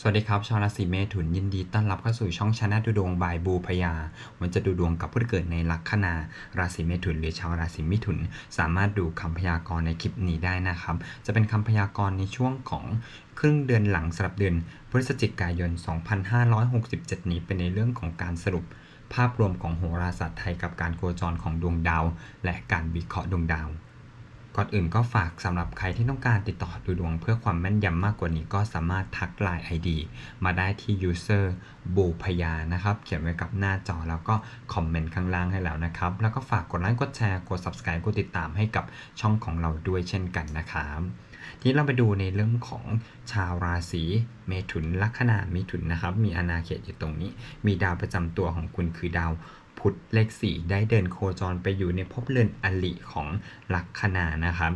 สวัสดีครับ ชาวราศีเมถุนยินดีต้อนรับเข้าสู่ช่องชาแนลดูดวงบายบูพยาวันจะดูดวงกับผู้ที่เกิดในลัคนาราศีเมถุน หรือชาวราศีมิถุน สามารถดูคำพยากรณ์ในคลิปนี้ได้นะครับ จะเป็นคำพยากรณ์ในช่วงของครึ่งเดือนหลังสำหรับเดือนพฤศจิกายน 2567 นี้เป็นในเรื่องของการสรุปภาพรวมของโหราศาสตร์ไทยกับการโคจรของดวงดาว และการวิเคราะห์ดวงดาว ก่อนอื่นก็ฝากสำหรับใครที่ต้องการติดต่อดูดวง เพื่อความแม่นยำมากกว่านี้ก็สามารถทักไลน์ ID มาได้ที่ user บูพยานะครับ เขียนไว้กับหน้าจอแล้วก็คอมเมนต์ข้างล่างให้แล้วนะครับ แล้วก็ฝากกดไลค์กดแชร์กด subscribe กดติดตามให้กับช่องของเราด้วยเช่นกันนะครับทีนี้เราไปดูในเรื่องของชาวราศีเมถุนลัคนามิถุนนะครับ มีอาณาเขตอยู่ตรงนี้ มีดาวประจำตัวของคุณคือดาว พุธเลขสี่ได้เดินโคจรไปอยู่ในภพเรือนอลิของลัคนานะครับ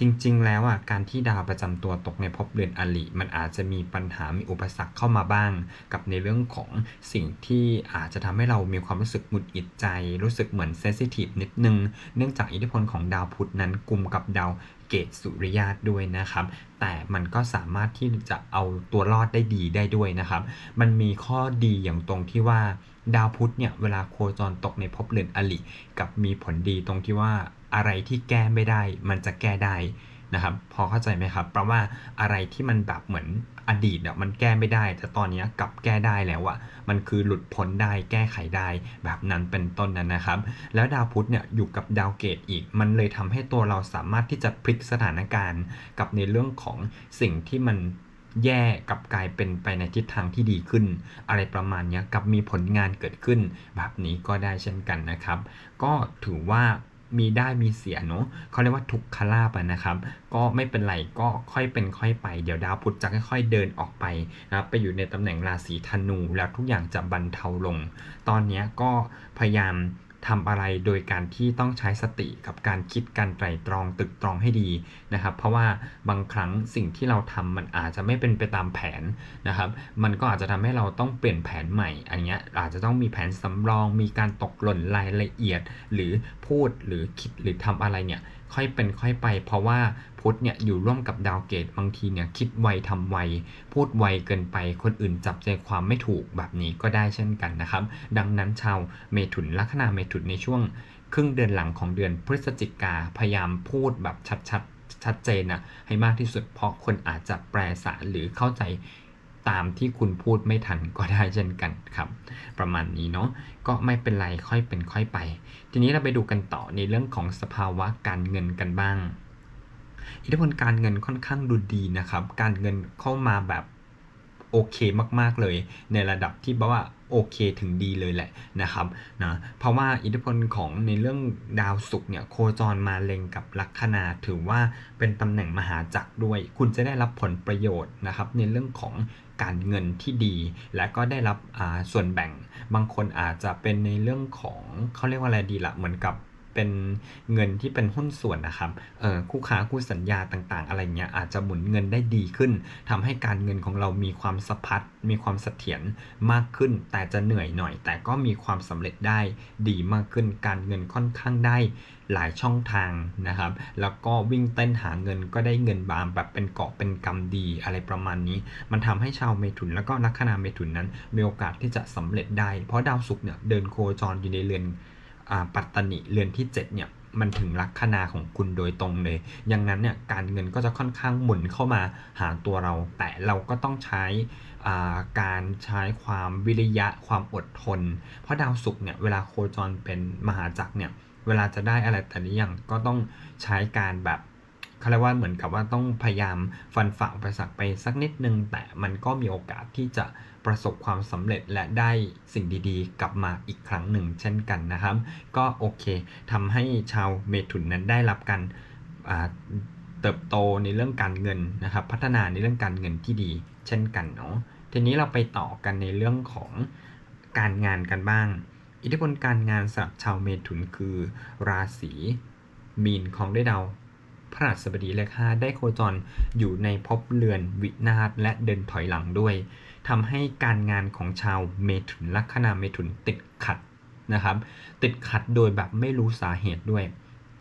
จริงๆ แล้วอะการที่ดาวประจำตัวตกในภพเรือนอลิมันอาจจะมีปัญหามีอุปสรรคเข้ามาบ้าง กับในเรื่องของสิ่งที่อาจจะทำให้เรามีความรู้สึกหงุดหงิดใจ รู้สึกเหมือนเซนซิทีฟนิดนึง เนื่องจากอิทธิพลของดาวพุธนั้นกลุ่มกับดาวเกตสุริยาตด้วยนะครับ แต่มันก็สามารถที่จะเอาตัวรอดได้ดีได้ด้วยนะครับ มันมีข้อดีอย่างตรงที่ว่า ดาวพุธเนี่ยเวลาโคจรตกในภพเรือนอลิกับมีผลดีตรงที่ว่าอะไรที่แก้ไม่ได้ มันจะแก้ได้นะครับพอเข้าใจไหมครับเพราะว่าอะไรที่มันแบบเหมือนอดีตอะมันแก้ไม่ได้ แต่ตอนนี้กลับแก้ได้แล้วอะมันคือหลุดพ้นได้แก้ไขได้แบบนั้นเป็นต้นนั้นนะครับ แล้วดาวพุธเนี่ยอยู่กับดาวเกตอีก มันเลยทำให้ตัวเราสามารถที่จะพลิกสถานการณ์กับในเรื่องของสิ่งที่มัน แย่กับกลายเป็นไปในทิศทางที่ดีขึ้น อะไรประมาณนี้กับมีผลงานเกิดขึ้น แบบนี้ก็ได้เช่นกันนะครับ ก็ถือว่ามีได้มีเสียเนาะเขาเรียกว่าทุกขลาบนะครับ ก็ไม่เป็นไรก็ค่อยเป็นค่อยไป เดี๋ยวดาวพุธจะค่อยๆเดินออกไปนะครับไปอยู่ในตำแหน่งราศีธนูแล้วทุกอย่างจะบรรเทาลง ตอนนี้ก็พยายาม ทำอะไรโดยการที่ต้องใช้สติกับการคิดการไตร่ตรองตึกตรองให้ดีนะครับ เพราะว่าบางครั้งสิ่งที่เราทำมันอาจจะไม่เป็นไปตามแผนนะครับ มันก็อาจจะทำให้เราต้องเปลี่ยนแผนใหม่ อันเนี้ยอาจจะต้องมีแผนสำรอง มีการตกหล่นรายละเอียด หรือพูดหรือคิดหรือทำอะไรเนี่ย ค่อยเป็นค่อยไป เพราะว่าพุธเนี่ยอยู่ร่วมกับดาวเกตบางทีเนี่ยคิดไวทำไวพูดไวเกินไป คนอื่นจับใจความไม่ถูกแบบนี้ก็ได้เช่นกันนะครับ ดังนั้นชาวเมถุนลัคนาเมถุนในช่วง ครึ่งเดือนหลังของเดือนพฤศจิกาพยายามพูดแบบชัดๆชัดเจนนะให้มากที่สุดเพราะคนอาจจะแปลสารหรือเข้าใจ ตามที่คุณพูดไม่ทันก็ได้เช่นกันครับ ประมาณนี้เนาะก็ไม่เป็นไรค่อยเป็นค่อยไป ทีนี้เราไปดูกันต่อในเรื่องของสภาวะการเงินกันบ้าง อิทธิพลการเงินค่อนข้างดูดีนะครับ การเงินเข้ามาแบบโอเคมากๆเลย ในระดับที่แบบว่าโอเคถึงดีเลยแหละนะครับนะเพราะว่าอิทธิพลของในเรื่องดาวศุกร์เนี่ยโคจรมาเล็งกับลัคนาถือว่าเป็นตำแหน่งมหาจักรด้วย คุณจะได้รับผลประโยชน์นะครับในเรื่องของ การเงินที่ดี และก็ได้รับส่วนแบ่ง บางคนอาจจะเป็นในเรื่องของเขาเรียกว่าอะไรดีละเหมือนกับ เป็นเงินที่เป็นหุ้นส่วนนะครับคู่ค้าคู่สัญญาต่างๆ อะไรเงี้ยอาจจะหมุนเงินได้ดีขึ้นทำให้การเงินของเรามีความสะพัดมีความเสถียรมากขึ้น แต่จะเหนื่อยหน่อย แต่ก็มีความสำเร็จได้ดีมากขึ้น การเงินค่อนข้างได้หลายช่องทางนะครับ แล้วก็วิ่งเต้นหาเงินก็ได้เงินบางแบบเป็นเกาะเป็นกำดีอะไรประมาณนี้ มันทำให้ชาวเมถุนแล้วก็นักขณาเมถุนนั้น มีโอกาสที่จะสำเร็จได้ เพราะดาวศุกร์เนี่ยเดินโคจรอยู่ในเรือน ปัตตนิเรือนที่ 7 เนี่ยมันถึงลัคนาของคุณโดยตรงเลย อย่างนั้นเนี่ยการเงินก็จะค่อนข้างหมุนเข้ามาหาตัวเรา แต่เราก็ต้องใช้การใช้ความวิริยะความอดทน เพราะดาวศุกร์เนี่ยเวลาโคจรเป็นมหาจักรเนี่ยเวลาจะได้อะไรแต่ละอย่างก็ต้องใช้การแบบเขาเรียกว่าเหมือนกับว่าต้องพยายามฟันฝ่าอุปสรรคไปสักนิดนึง แต่มันก็มีโอกาสที่จะ ประสบความสำเร็จและได้สิ่งดีๆ กลับมาอีกครั้งหนึ่งเช่นกันนะครับ ก็โอเคทำให้ชาวเมถุนนั้นได้รับการเติบโตในเรื่องการเงินนะครับ พัฒนาในเรื่องการเงินที่ดี เช่นกันเนาะทีนี้เราไปต่อกันในเรื่องของการงานกันบ้าง อิทธิพลการงานสำหรับชาวเมถุนคือ ราศีมีนของได้ดาวพระราชบดีเลขห้าได้โคจรอยู่ในภพเรือนวินาศและเดินถอยหลังด้วย ทำให้การงานของชาวเมถุนลัคนาเมถุนติดขัดนะครับ ติดขัดโดยแบบไม่รู้สาเหตุด้วย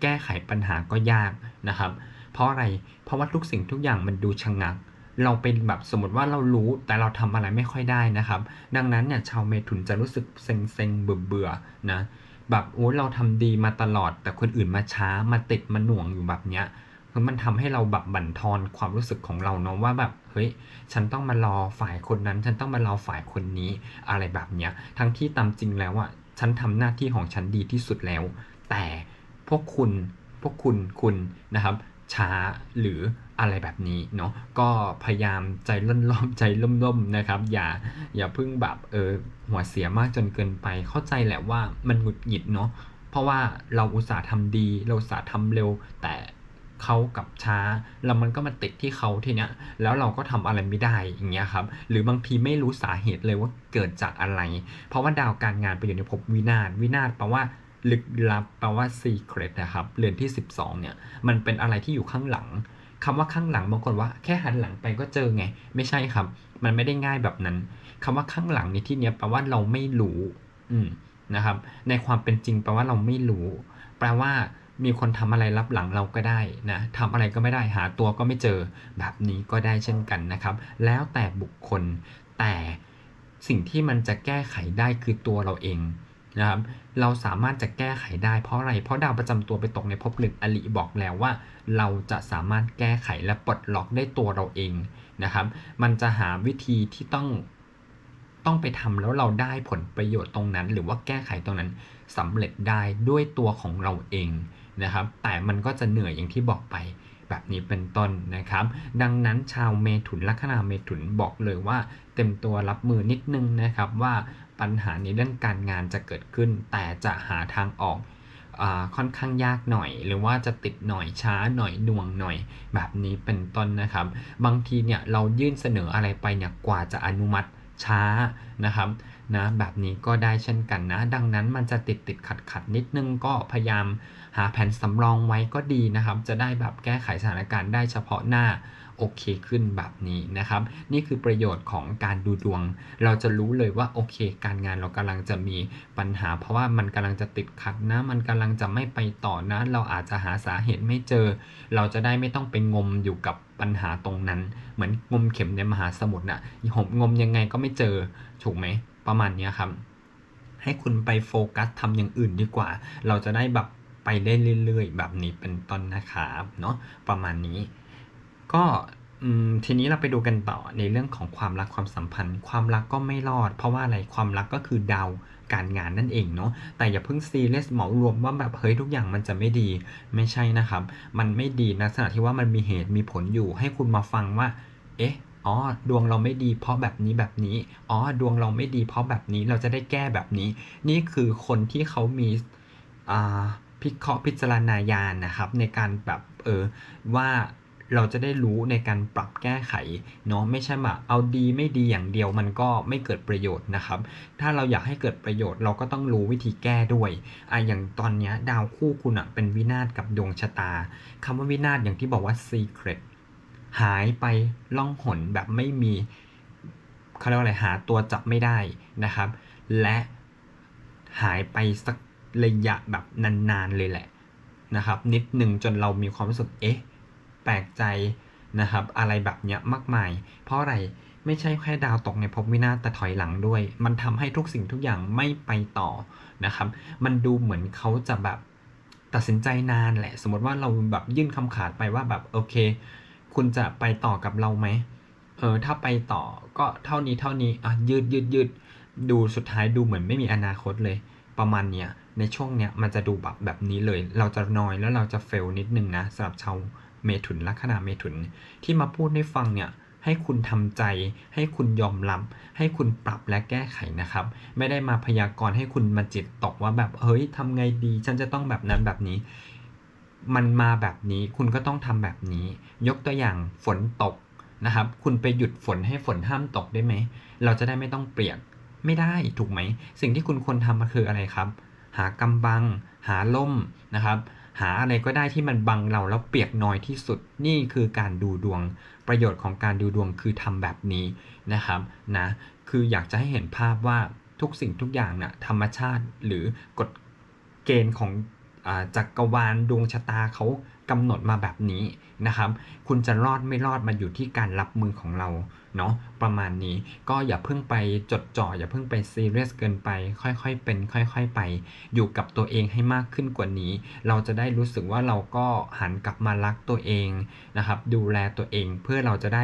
แก้ไขปัญหาก็ยากนะครับ เพราะอะไรเพราะว่าทุกสิ่งทุกอย่างมันดูชะงัก เราเป็นแบบสมมติว่าเรารู้แต่เราทำอะไรไม่ค่อยได้นะครับ ดังนั้นเนี่ยชาวเมถุนจะรู้สึกเซ็งเซ็งเบื่อเบื่อนะแบบโอ้เราทำดีมาตลอด แต่คนอื่นมาช้ามาติดมาหน่วงอยู่แบบเนี้ย มันทำให้เราแบบบั่นทอนความรู้สึกของเราเนาะว่าแบบเฮ้ยฉันต้องมารอฝ่ายคนนั้น ฉันต้องมารอฝ่ายคนนี้อะไรแบบเนี้ย ทั้งที่ตามจริงแล้วอะฉันทำหน้าที่ของฉันดีที่สุดแล้ว แต่พวกคุณพวกคุณคุณนะครับ ช้าหรืออะไรแบบนี้เนาะก็พยายามใจร่อนๆใจล่มๆนะครับ อย่าอย่าเพิ่งแบบเออหัวเสียมากจนเกินไป เข้าใจแหละว่ามันหงุดหงิดเนาะเพราะว่าเราอุตส่าห์ทำดี เราอุตส่าห์ทำเร็ว แต่ เขากับช้า แล้วมันก็มาติดที่เขาทีเนี้ยแล้วเราก็ทำอะไรไม่ได้อย่างเงี้ยครับหรือบางทีไม่รู้สาเหตุเลยว่าเกิดจากอะไร เพราะว่าดาวการงานไปอยู่ในภพวินาศวินาศแปลว่าลึกลับแปลว่า secret นะครับเรือนที่ 12เนี่ยมันเป็นอะไรที่อยู่ข้างหลังคำว่าข้างหลังบางคนว่าแค่หันหลังไปก็เจอไง ไม่ใช่ครับ มันไม่ได้ง่ายแบบนั้นคำว่าข้างหลังในที่เนี้ยแปลว่าเราไม่รู้ อืมนะครับ ในความเป็นจริงแปลว่าเราไม่รู้ แปลว่า มีคนทำอะไรรับหลังเราก็ได้นะทำอะไรก็ไม่ได้หาตัวก็ไม่เจอแบบนี้ก็ได้เช่นกันนะครับ แล้วแต่บุคคลแต่สิ่งที่มันจะแก้ไขได้คือตัวเราเองนะครับเราสามารถจะแก้ไขได้เพราะอะไร เพราะดาวประจำตัวไปตกในภพหนึ่งอลิบอกแล้วว่า เราจะสามารถแก้ไขและปลดล็อกได้ตัวเราเองนะครับ มันจะหาวิธีที่ต้องต้องไปทำแล้วเราได้ผลประโยชน์ตรงนั้น หรือว่าแก้ไขตรงนั้นสำเร็จได้ด้วยตัวของเราเอง นะครับ แต่มันก็จะเหนื่อยอย่างที่บอกไปแบบนี้เป็นต้นนะครับ ดังนั้นชาวเมถุนลัคนาเมถุนบอกเลยว่า เต็มตัวรับมือนิดนึงนะครับว่าปัญหาในเรื่องการงานจะเกิดขึ้น แต่จะหาทางออกค่อนข้างยากหน่อย หรือว่าจะติดหน่อยช้าหน่อยหน่วงหน่อย แบบนี้เป็นต้นนะครับ บางทีเนี่ยเรายื่นเสนออะไรไปเนี่ยกว่าจะอนุมัติช้านะครับนะแบบนี้ก็ได้เช่นกันนะ ดังนั้นมันจะติดติดขัดขัดนิดนึงก็พยายาม หาแผนสำรองไว้ก็ดีนะครับ จะได้แบบแก้ไขสถานการณ์ได้เฉพาะหน้าโอเคขึ้นแบบนี้นะครับ นี่คือประโยชน์ของการดูดวง เราจะรู้เลยว่าโอเค การงานเรากำลังจะมีปัญหา เพราะว่ามันกำลังจะติดขัดนะ มันกำลังจะไม่ไปต่อนะ เราอาจจะหาสาเหตุไม่เจอ เราจะได้ไม่ต้องไปงมอยู่กับปัญหาตรงนั้น เหมือนงมเข็มในมหาสมุทรน่ะผมงมยังไงก็ไม่เจอถูกไหมประมาณนี้ครับ ให้คุณไปโฟกัสทำอย่างอื่นดีกว่า เราจะได้แบบ ไปได้เรื่อยๆ แบบนี้เป็นต้นนะครับเนาะประมาณนี้ ก็ทีนี้เราไปดูกันต่อในเรื่องของความรักความสัมพันธ์ ความรักก็ไม่รอด เพราะว่าอะไรความรักก็คือดาวการงานนั่นเองเนาะแต่อย่าเพิ่งซีเรียสเหมารวมว่าแบบเฮ้ยทุกอย่างมันจะไม่ดีไม่ใช่นะครับ มันไม่ดีในลักษณะที่ว่ามันมีเหตุมีผลอยู่ ให้คุณมาฟังว่า เอ๊ะอ๋อดวงเราไม่ดีเพราะแบบนี้แบบนี้อ๋อดวงเราไม่ดีเพราะแบบนี้เราจะได้แก้แบบนี้ นี่คือคนที่เขามีอ่า พิเคราะห์พิจารณาญาณนะครับ ในการแบบเออว่าเราจะได้รู้ในการปรับแก้ไขเนาะไม่ใช่แบบเอาดีไม่ดีอย่างเดียวมันก็ไม่เกิดประโยชน์นะครับ ถ้าเราอยากให้เกิดประโยชน์เราก็ต้องรู้วิธีแก้ด้วยอะอย่างตอนนี้ดาวคู่คุณอะเป็นวินาศกับดวงชะตาคำว่าวินาศอย่างที่บอกว่า secret หายไปล่องหนแบบไม่มีเขาเรียกว่าอะไรหาตัวจับไม่ได้นะครับ และหายไปสัก ระยะแบบนานๆเลยแหละนะครับ นิดหนึ่งจนเรามีความรู้สึกเอ๊ะแปลกใจนะครับ อะไรแบบเนี้ยมากมาย เพราะอะไรไม่ใช่แค่ดาวตกในภพวินาศแต่ถอยหลังด้วย มันทำให้ทุกสิ่งทุกอย่างไม่ไปต่อนะครับ มันดูเหมือนเขาจะแบบตัดสินใจนานแหละ สมมติว่าเราแบบยื่นคำขาดไปว่าแบบโอเค คุณจะไปต่อกับเราไหมเออถ้าไปต่อก็เท่านี้เท่านี้อะยืดยืดยืดดูสุดท้ายดูเหมือนไม่มีอนาคตเลย ประมาณเนี้ย ในช่วงเนี้ยมันจะดูแบบแบบนี้เลย เราจะนอยแล้วเราจะเฟลนิดนึงนะสำหรับชาวเมถุนลัคนาเมถุนที่มาพูดให้ฟังเนี่ยให้คุณทำใจ ให้คุณยอมรับ ให้คุณปรับและแก้ไขนะครับ ไม่ได้มาพยากรณ์ให้คุณมาจิตตกว่าแบบเฮ้ยทำไงดี ฉันจะต้องแบบนั้นแบบนี้ มันมาแบบนี้คุณก็ต้องทำแบบนี้ ยกตัวอย่างฝนตกนะครับ คุณไปหยุดฝนให้ฝนห้ามตกได้ไหม เราจะได้ไม่ต้องเปียกไม่ได้ถูกไหม สิ่งที่คุณควรทำก็คืออะไรครับ หากำบัง หาล่มนะครับ หาอะไรก็ได้ที่มันบังเราแล้วเปียกน้อยที่สุด นี่คือการดูดวง ประโยชน์ของการดูดวงคือทำแบบนี้นะครับนะ คืออยากจะให้เห็นภาพว่าทุกสิ่งทุกอย่างนะ่ะธรรมชาติหรือกฎเกณฑ์ของอจักรวาลดวงชะตาเขากำหนดมาแบบนี้ นะครับ คุณจะรอดไม่รอดมันอยู่ที่การรับมือของเราเนาะประมาณนี้ก็อย่าเพิ่งไปจดจ่ออย่าเพิ่งไปซีเรียสเกินไป ค่อยๆเป็น ค่อย ๆ ไป อยู่กับตัวเองให้มากขึ้นกว่านี้ เราจะได้รู้สึกว่าเราก็หันกลับมารักตัวเองนะครับ ดูแลตัวเองเพื่อเราจะได้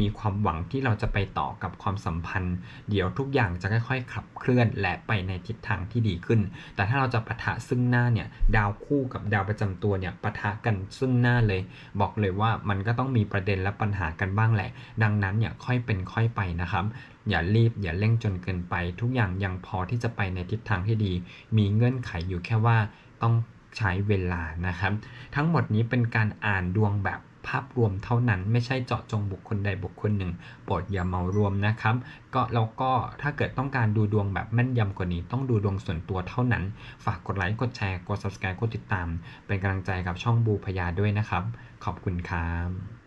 มีความหวังที่เราจะไปต่อกับความสัมพันธ์ เดี๋ยวทุกอย่างจะค่อยๆขับเคลื่อนและไปในทิศทางที่ดีขึ้น แต่ถ้าเราจะปะทะซึ่งหน้าเนี่ยดาวคู่กับดาวประจำตัวเนี่ยปะทะกันซึ่งหน้าเลย บอกอกเลยว่ามันก็ต้องมีประเด็นและปัญหากันบ้างแหละ ดังนั้นเนี่ยค่อยเป็นค่อยไปนะครับ อย่ารีบอย่าเร่งจนเกินไป ทุกอย่างยังพอที่จะไปในทิศทางที่ดี มีเงื่อนไขอยู่แค่ว่าต้องใช้เวลานะครับ ทั้งหมดนี้เป็นการอ่านดวงแบบภาพรวมเท่านั้นไม่ใช่เจาะจงบุคคลใดบุคคลหนึ่งโปรดอย่าเมารวมนะครับ ก็แล้วก็ถ้าเกิดต้องการดูดวงแบบแม่นยำกว่านี้ ต้องดูดวงส่วนตัวเท่านั้น ฝากกดไลค์กดแชร์กด subscribe กดติดตาม เป็นกำลังใจกับช่องบูพยาด้วยนะครับ ขอบคุณครับ